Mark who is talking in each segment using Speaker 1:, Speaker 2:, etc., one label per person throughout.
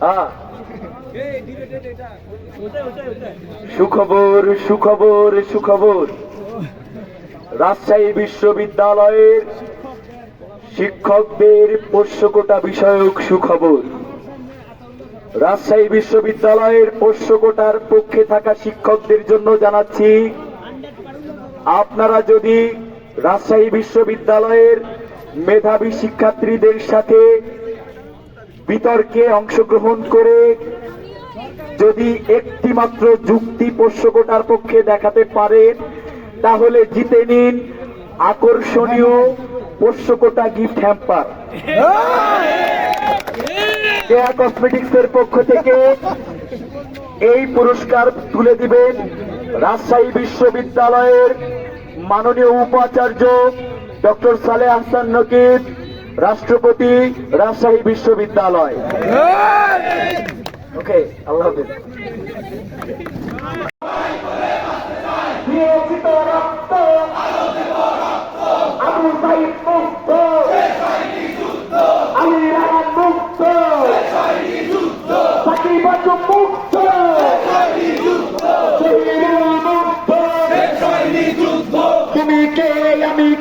Speaker 1: হ্যাঁ। সুখবর সুখবর সুখবর। রাজশাহী বিশ্ববিদ্যালয়ের শিক্ষকদের পোষ্যকোটা বিষয়ক সুখবর। রাজশাহী বিশ্ববিদ্যালয়ের পোষ্যকোটার পক্ষে থাকা শিক্ষকদের জন্য জানাচ্ছি, আপনারা যদি রাজশাহী বিশ্ববিদ্যালয়ের মেধাবী শিক্ষার্থীদের সাথে বিতর্কে অংশগ্রহণ করে যদি একটি মাত্র যুক্তি পোষ্যকোটার পক্ষে দেখাতে পারেন, তাহলে জিতে নিন আকর্ষণীয় পোষ্যকোটা গিফট হ্যাম্পার। কেয়া কসমেটিক্স এর পক্ষ থেকে এই পুরস্কার তুলে দিবেন রাজশাহী বিশ্ববিদ্যালয়ের মাননীয় উপাচার্য ডক্টর সালে আহসান নকিব রাষ্ট্রপতি রাজশাহী বিশ্ববিদ্যালয়। ওকে আল্লাহ হাফিজ।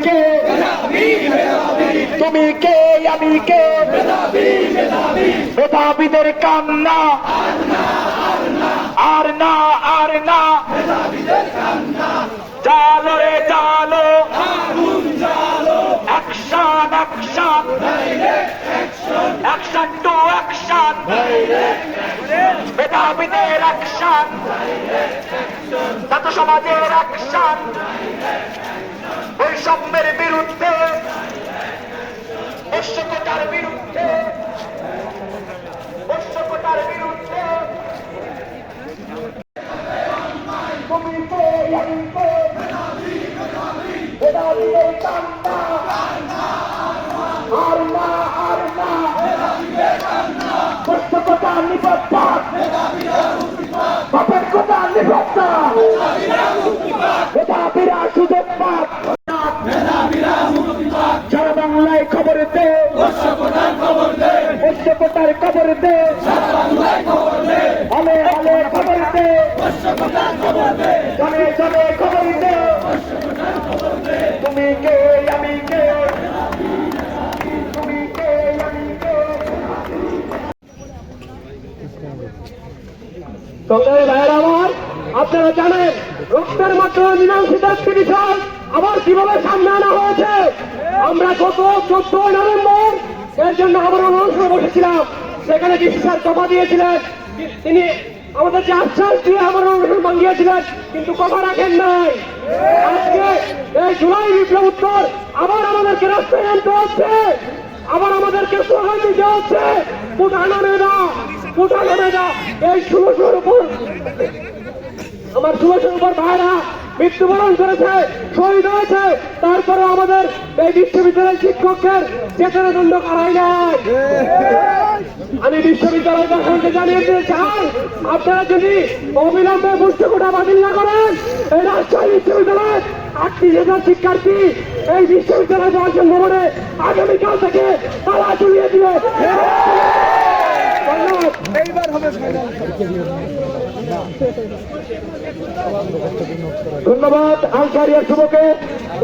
Speaker 1: কে? তুমি কে? আমি কে? মেধাবীদের কান্না। আর না আর না। জালো রে জালো। অ্যাকশন অ্যাকশন অ্যাকশন টু সমাজের বৈষম্যের বিরুদ্ধে বৈশ্যকতার বিরুদ্ধে বৈশ্যকতার বিরুদ্ধে। তুমি কে আমি কে মেধাবীদের কান্না আর না আর না বৈশ্যকতা নিপত্তার বাপের কথা নিপত্তা মেধাবীরা সুযোগ পাক সারা বাংলায় খবর দে বৈশ্যকতার খবর দে হলে হলে খবর দে জনে জনে খবর তুমি কে, আমি কে?
Speaker 2: আমার আপনারা জানেন, রক্তের আবার কীভাবে সামনে আনা হয়েছে? আমরা গত চোদ্দই নভেম্বর এর জন্য আবার অনুষ্ঠানে বসেছিলাম। সেখানে ডিসি স্যার কথা দিয়েছিলেন, তিনি আমাদের যে আশ্বাস দিয়ে আমার অনুষ্ঠান ভাঙিয়েছিলেন কিন্তু কথা রাখেন নাই। আজকে এই জুলাই বিপ্লব উত্তর আবার আমাদেরকে রাস্তায় আনতে হচ্ছে। আবার আমাদেরকে স্লোগান দিতে হচ্ছে পুটানো নেদা পুটানো নেদা এই ষোলোশোর উপর, আমার ষোলোশোর উপর ভাইরা মৃত্যুবরণ করেছে, শহীদ হয়েছে। তারপরে আমাদের এই বিশ্ববিদ্যালয়ের শিক্ষকদের চেতনা দণ্ড করাই নাই। আমি বিশ্ববিদ্যালয় দর্শনকে জানিয়ে দিতে চাই আপনারা যদি অবিলম্বে পুস্তকটা বাতিল না করেন এই রাজশাহী বিশ্ববিদ্যালয়ের আটত্রিশ হাজার শিক্ষার্থী এই বিশ্ববিদ্যালয় দর্শন ভবনে আগামীকাল থেকে তালা চলিয়ে দিবে। ধন্যবাদ
Speaker 1: ধন্যবাদ আলসারিয়ার শুভকে।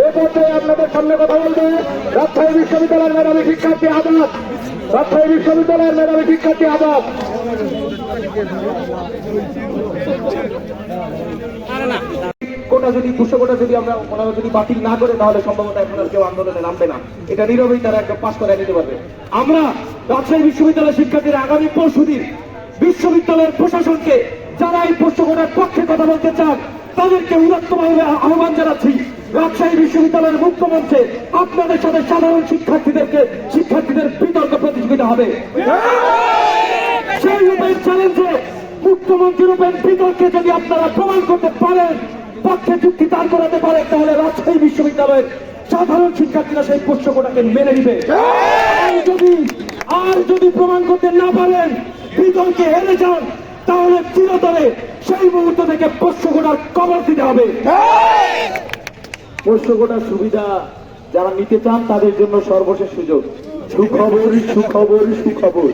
Speaker 1: এ পর্যায়ে আপনাদের সামনে কথা বলবে রাজশাহী বিশ্ববিদ্যালয়ের মেধাবী শিক্ষার্থী আবাদ রাজশাহী বিশ্ববিদ্যালয়ের মেধাবী শিক্ষার্থী আমরা সম্ভবত কেউ আন্দোলনে নামবে না। এটা তারা পাশ করে পারবে।
Speaker 2: আমরা রাজশাহী বিশ্ববিদ্যালয়ের শিক্ষার্থীরা আগামী পরশু দিন বিশ্ববিদ্যালয়ের প্রশাসনকে যারা এই প্রশ্নগুলোর পক্ষে কথা বলতে চান, তাদেরকে উদাত্তভাবে আহ্বান জানাচ্ছি। রাজশাহী বিশ্ববিদ্যালয়ের মুখ্যমন্ত্রী, আপনাদের সাথে সাধারণ শিক্ষার্থীদেরকে শিক্ষার্থীদের বিতর্ক প্রতিযোগিতা হবে। সেই রূপের চ্যালেঞ্জে মুখ্যমন্ত্রী রূপের বিতর্কে যদি আপনারা প্রমাণ করতে পারেন, পক্ষে যুক্তি দাঁড় করাতে পারেন তাহলে রাজশাহী বিশ্ববিদ্যালয়ের সাধারণ শিক্ষার্থীরা সেই প্রশ্নটাকে মেনে নিবে। যদি, আর যদি প্রমাণ করতে না পারেন, বিতর্কে হেরে যান, তাহলে চিরতরে সেই মুহূর্ত থেকে প্রশ্নগুলোর কবর দিতে হবে।
Speaker 1: পোষ্যকোটার সুবিধা যারা নিতে চান, তাদের জন্য সর্বশেষ সুযোগ। সুখবর সুখবর সুখবর।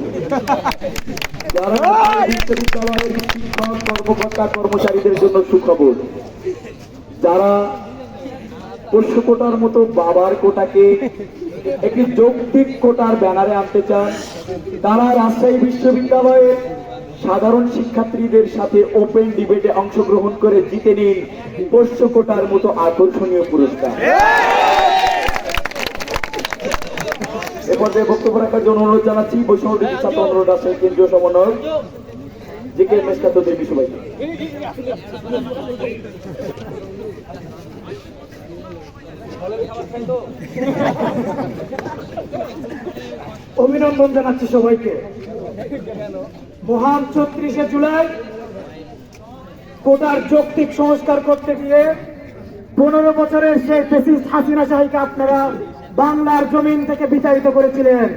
Speaker 1: যারা বিশ্ববিদ্যালয়ের শিক্ষক, কর্মকর্তা, কর্মচারীদের জন্য সুখবর। যারা পোষ্য কোটার মতো বাবার কোটাকে একটি যৌক্তিক কোটার ব্যানারে আনতে চান, তারা রাজশাহী বিশ্ববিদ্যালয়ে সাধারণ শিক্ষার্থীদের সাথে ওপেন ডিবেটে অংশগ্রহণ করে জিতে নিন পোষ্য কোটার মতো আকর্ষণীয় পুরস্কার। এ পর্যায়ে বক্তব্য রাখার জন্য অনুরোধ জানাচ্ছি বৈষম্য ছাত্র অনুরোধ রাজশাহী কেন্দ্রীয় সমন্বয়ক জি কে মেসকাত দেবী সবাইকে
Speaker 3: অভিনন্দন জানাচ্ছি সবাইকে। মহান ছত্রিশে জুলাই কোটার যৌক্তিক সংস্কার করতে গিয়ে পনেরো বছরের সেই ফেসিস্ট হাসিনা শাহীকে আপনারা বাংলার জমিন থেকে বিতাড়িত করেছিলেন।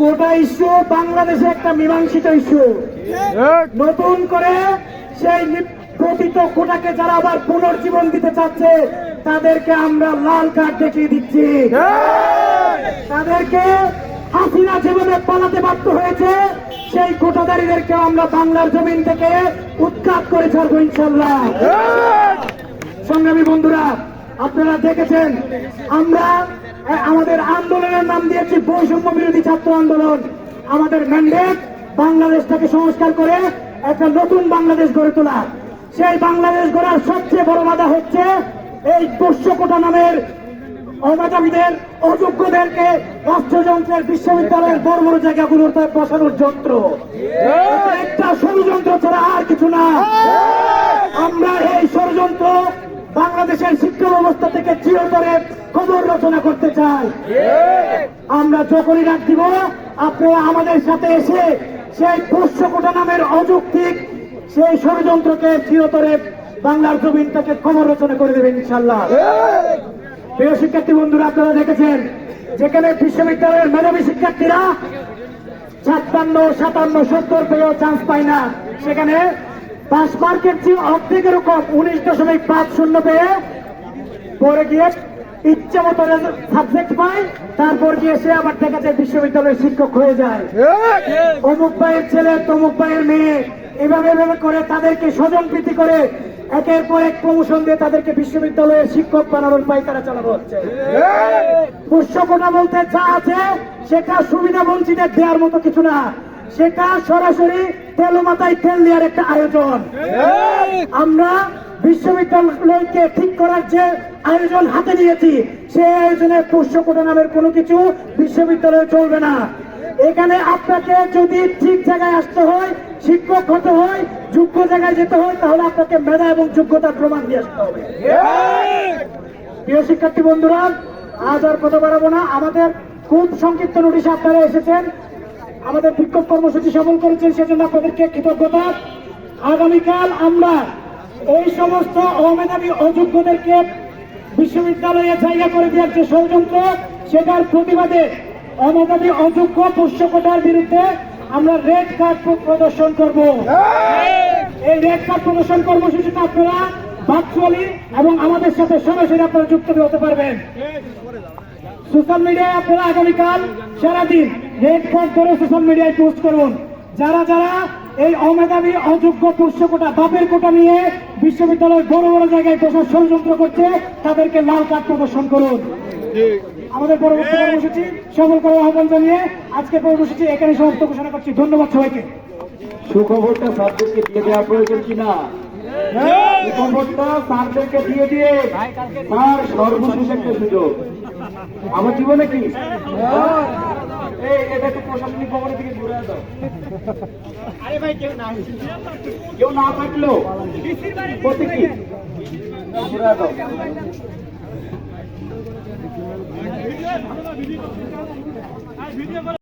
Speaker 3: কোটা ইস্যু, বাংলাদেশে একটা মীমাংসিত ইস্যু। নতুন করে সেই প্রকৃত কোটাকে যারা আবার পুনর্জীবন দিতে চাচ্ছে, তাদেরকে আমরা লাল কার্ড দেখিয়ে দিচ্ছি। তাদেরকে হাসিনা যেভাবে পালাতে বাধ্য হয়েছে সেই কোটাদারীদেরকে আমরা বাংলার জমিন থেকে উৎখাত করে ছাড়বো ইনশাল্লাহ সংগ্রামী বন্ধুরা, আপনারা দেখেছেন, আমরা আমাদের আন্দোলনের নাম দিয়েছি বৈষম্য বিরোধী ছাত্র আন্দোলন। আমাদের ম্যান্ডেট বাংলাদেশটাকে সংস্কার করে একটা নতুন বাংলাদেশ গড়ে তোলা। সেই বাংলাদেশ গড়ার সবচেয়ে বড় বাধা হচ্ছে এই কোটা নামের অমেধাবীদের অযোগ্যদেরকে রাষ্ট্রযন্ত্রের বিশ্ববিদ্যালয়ের বড় বড় জায়গাগুলোতে বসানোর যন্ত্র। একটা ষড়যন্ত্র ছাড়া আর কিছু না। আমরা এই ষড়যন্ত্র বাংলাদেশের শিক্ষা ব্যবস্থা থেকে চিরতরে খবর রচনা করতে চাই। আমরা যখনই ডাক দিব, আপনারা আমাদের সাথে এসে সেই পোষ্যকোটা নামের অযৌক্তিক সেই ষড়যন্ত্রকে চিরতরে বাংলার জমিন থেকে খবর রচনা করে দেবেন, ইনশাল্লাহ। প্রিয় শিক্ষার্থী বন্ধুরা আপনারা দেখেছেন যেখানে বিশ্ববিদ্যালয়ের মেধাবী শিক্ষার্থীরা ছাপ্পান্ন সাতান্ন সত্তর পেয়েও চান্স পায় না। সেখানে পাস মার্কের চেয়ে অর্ধেকের কম উনিশ দশমিক পাঁচ শূন্য পেয়ে পরে গিয়ে ইচ্ছা মতো সাবজেক্ট পায়। তারপর গিয়ে সে আবার দেখা যায় বিশ্ববিদ্যালয়ের শিক্ষক হয়ে যায়। অমুক ভাইয়ের ছেলে তমুক ভাইয়ের মেয়ে এভাবে এভাবে করে তাদেরকে স্বজন প্রীতি করে একের পর এক প্রমোশন দিয়ে তাদেরকে বিশ্ববিদ্যালয়ের শিক্ষক বানানোর পাইকারা চালানো হচ্ছে। পুষ্যকোটা বলতে যা আছে, সেটা সুবিধা বঞ্চিতের দেওয়ার মতো কিছু না। সেটা সরাসরি তেল মাথায় তেল দেওয়ার একটা আয়োজন। আমরা বিশ্ববিদ্যালয়কে ঠিক করার যে আয়োজন হাতে নিয়েছি, সেই আয়োজনে পুষ্যকোটা নামের কোনো কিছু বিশ্ববিদ্যালয়ে চলবে না। এখানে আপনাকে যদি ঠিক জায়গায় আসতে হয় শিক্ষক হতে হয় যোগ্য জায়গায় যেতে হয় তাহলে আপনাকে মেধা এবং যোগ্যতার প্রমাণ দিয়ে আসতে হবে। প্রিয় শিক্ষার্থী বন্ধুরা আজ আর কথা বাড়াবো না। আমাদের খুব সংক্ষিপ্ত নোটিশ আপনারা এসেছেন। আমাদের বিক্ষোভ কর্মসূচি সফল করেছেন সেজন্য আপনাদেরকে কৃতজ্ঞতা। আগামীকাল আমরা এই সমস্ত অমেধাবী অযোগ্যদেরকে বিশ্ববিদ্যালয়ে জায়গা করে দেওয়ার যে ষড়যন্ত্র সেটার প্রতিবাদে অমেধাবী অযোগ্য পোষ্যকতার বিরুদ্ধে আমরা রেড কার্ড প্রদর্শন করব। এই রেড কার্ড প্রদর্শন কর্মসূচিতে আপনারা ভার্চুয়ালি এবং আমাদের সাথে সরাসরি আপনারা যুক্ত হতে পারবেন। সোশ্যাল মিডিয়ায় আপনারা আগামীকাল সারাদিন রেড কার্ড করে সোশ্যাল মিডিয়ায় পোস্ট করুন। যারা যারা এই অমেধাবী অযোগ্য পোষ্য কোটা বাপের কোটা নিয়ে বিশ্ববিদ্যালয়ের বড় বড় জায়গায় বসার ষড়যন্ত্র করছে তাদেরকে লাল কার্ড প্রদর্শন করুন। আমাদের পরবর্তী কর্মসূচি সফল করার আহ্বান জানিয়ে আজকে কর্মসূচি এখানে সমাপ্ত ঘোষণা করছি। ধন্যবাদ সবাইকে।
Speaker 1: সুখবরটা সাবজেক্টকে দিয়ে দেওয়া প্রয়োজন কিনা? সুখবরটা সাবজেক্টকে দিয়ে দিয়ে তার সর্বশেষ একটা সুযোগ। আমার জীবনে কি? এই এটা একটু প্রশাসনিক ভবনের দিকে ঘুরে দাও আরে ভাই কেউ না কেউ না থাকল করতে কি? ঘুরে দাও ভিডিও